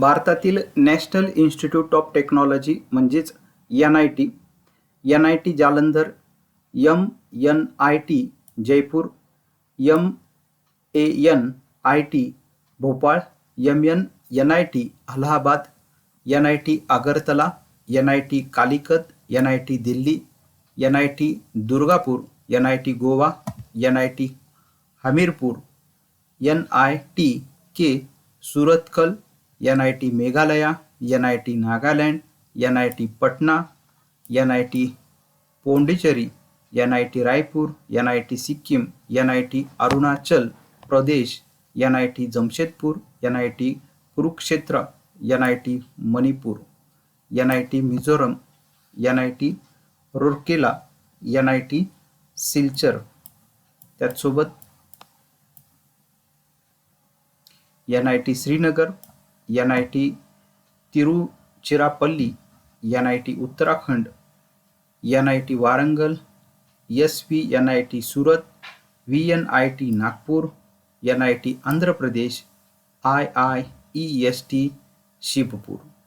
भारतातील National Institute of Technology म्हणजेच N I T N I T Jalandhar M N I T Jaipur M A N I T Bhopal M N N I T Allahabad N I T Agartala N I T Calicut N I T Delhi N I T Durgapur N I T Goa N I T Hamirpur N I T K Surathkal N I T Meghalaya N I T Nagaland N I T Patna N I T Pondicherry N I T Raipur N I T Sikkim N I T Arunachal Pradesh N I T Jamshedpur N I T Kurukshetra N I T Manipur N I T Mizoram N I T Rourkela N I T Silchar त्याचसोबत N I T Srinagar N I T Tiruchirappalli N I T Uttarakhand N I T Warangal S V N I T Surat V N I T Nagpur N I T Andhra Pradesh I I E S T शिवपूर